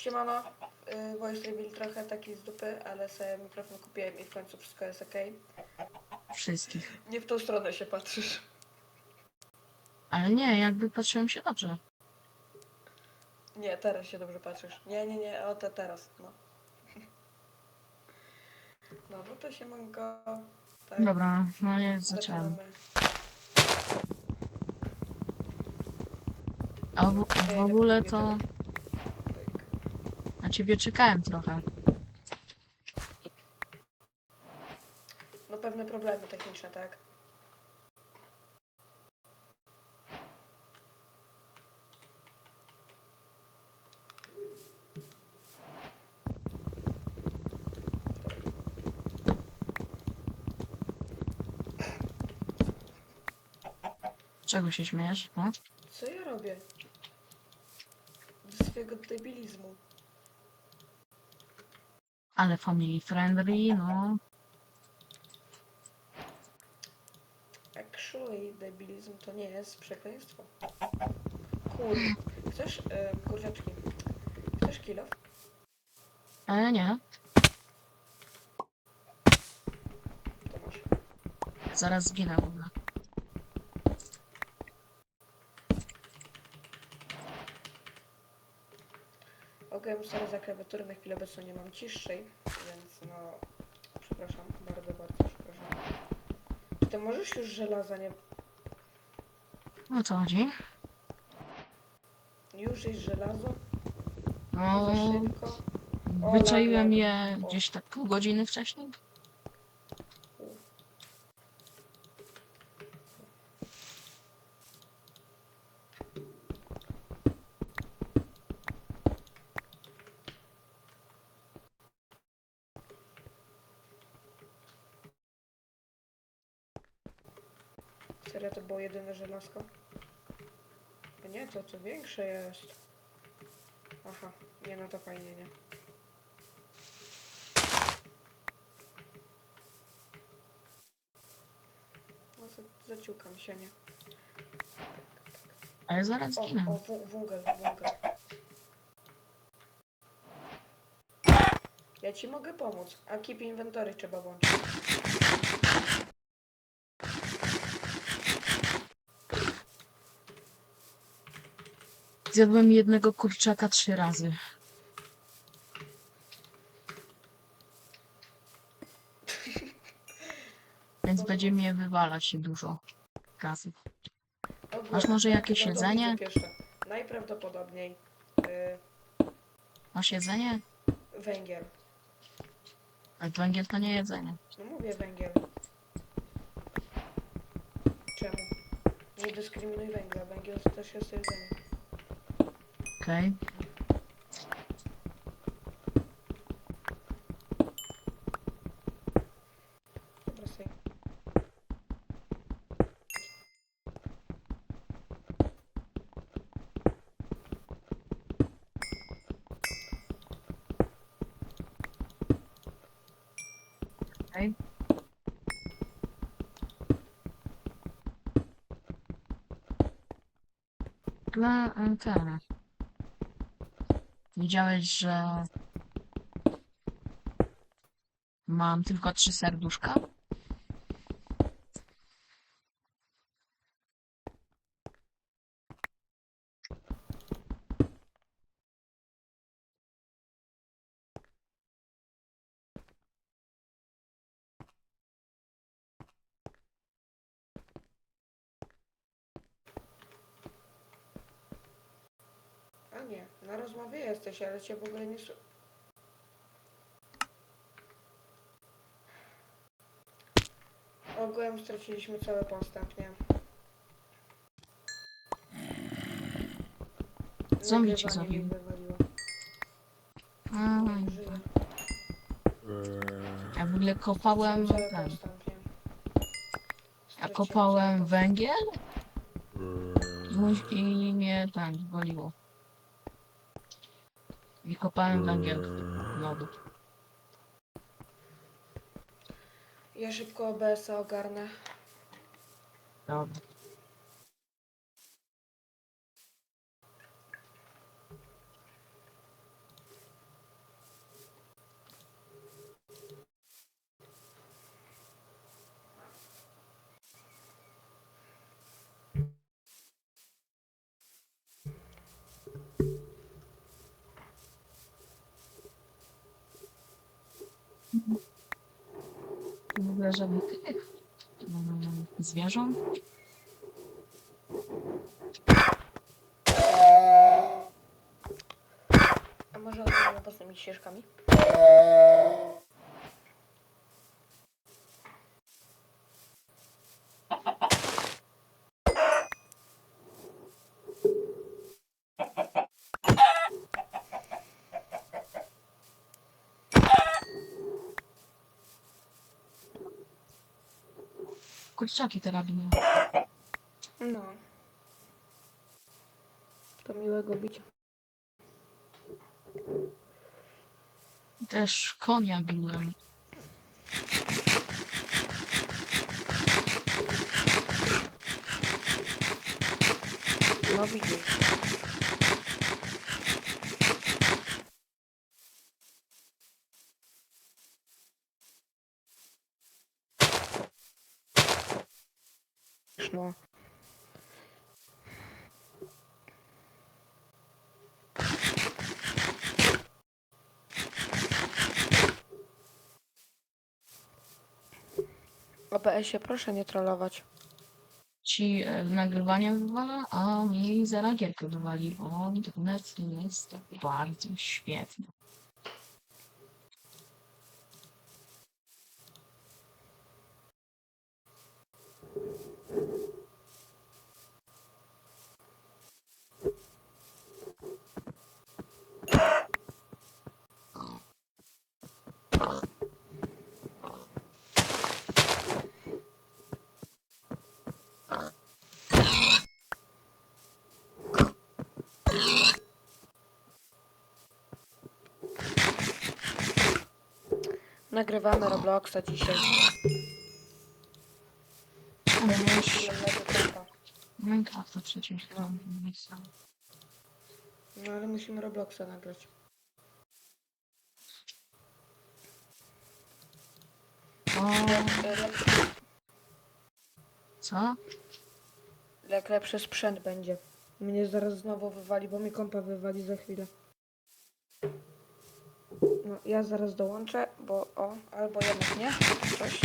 Siemano, yy, voice reveal trochę taki z dupy, ale sobie mikrofon kupiłem i w końcu wszystko jest ok. Wszystkich. Nie w tą stronę się patrzysz. Ale nie, jakby patrzyłem się dobrze. Nie, teraz się dobrze patrzysz. Nie, nie, nie, o te teraz, no. No, no to siemanko. Tak, Dobra, no nie, zaczynamy. A w, w ogóle to Tak. na ciebie czekałem trochę. No pewne problemy techniczne, tak? Czego się śmiejesz? No? Co ja robię? Do swojego debilizmu. Ale family friendly, no. Actually, debilizm to nie jest przekleństwo. Kur... Chcesz, y, kurczaki, chcesz kilo? Ale nie, To masz. zaraz zginę w ogóle. Ogólnie sorry za klawiaturę, na chwilę obecną nie mam ciszej, więc no... Przepraszam, bardzo, bardzo przepraszam. Czy ty możesz już żelaza nie... No co chodzi? Już jest żelazo? No, Za szybko? O, wyczaiłem lag, je lag. O. gdzieś tak pół godziny wcześniej. Serio, to było jedyne żelazko? A nie, to co większe jest. Aha, nie no to fajnie, nie. No za- zaciukam się, nie? Ale zaraz O, zginę. o, wu- wungel, wungel. Ja ci mogę pomóc, a keep inventory trzeba włączyć. Zjadłem jednego kurczaka trzy razy. Więc będzie mnie wywalać dużo. Ogólnie, Masz może jakieś jedzenie? Najprawdopodobniej y, Masz jedzenie? węgiel. Ale węgiel to nie jedzenie. No mówię węgiel. Czemu? Nie dyskryminuj węgla, węgiel to też jest jedzenie. Okej. Dobra, sobie. Okej. Widziałeś, że mam tylko trzy serduszka? A nie, na rozmowie jesteś, ale cię w ogóle nie słyszę. Ogółem straciliśmy cały postęp, nie? Zombie cię Nagrywanie mi wywaliło. Nie żyję. ja w ogóle kopałem Cały ten. postęp, nie? Ja kopałem cały węgiel no i mnie ten waliło. I kopałem węgiel znowu. Ja szybko OBS-a ogarnę. Dobra. W ogóle żadnych tych mm, zwierząt. A może ona ma własnymi ścieżkami? Kurczaki te rabiny. No. To miłego bicia. Też konia biłem. No widzisz. No. OBS-ie proszę nie trollować. Ci e, nagrywanie wywala, a mi zaraz gierkę wywali, bo internet jest bardzo świetny. Nagrywamy Robloxa dzisiaj. Minecrafta przecież są. No ale musimy Robloxa nagrać. O, co? jak lepszy sprzęt będzie. Mnie zaraz znowu wywali, bo mi kompa wywali za chwilę. No, ja zaraz dołączę, bo o, albo jednak nie. Coś.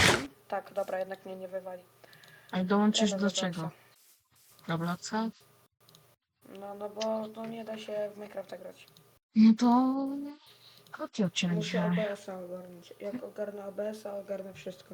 Tak, dobra, jednak mnie nie wywali. Ale dołączysz do czego? Robloxa? No, no bo no, nie da się w Minecrafta grać. No to krótki Muszę odcinek. OBS-a ogarnąć. Jak ogarnę OBS-a, ogarnę wszystko.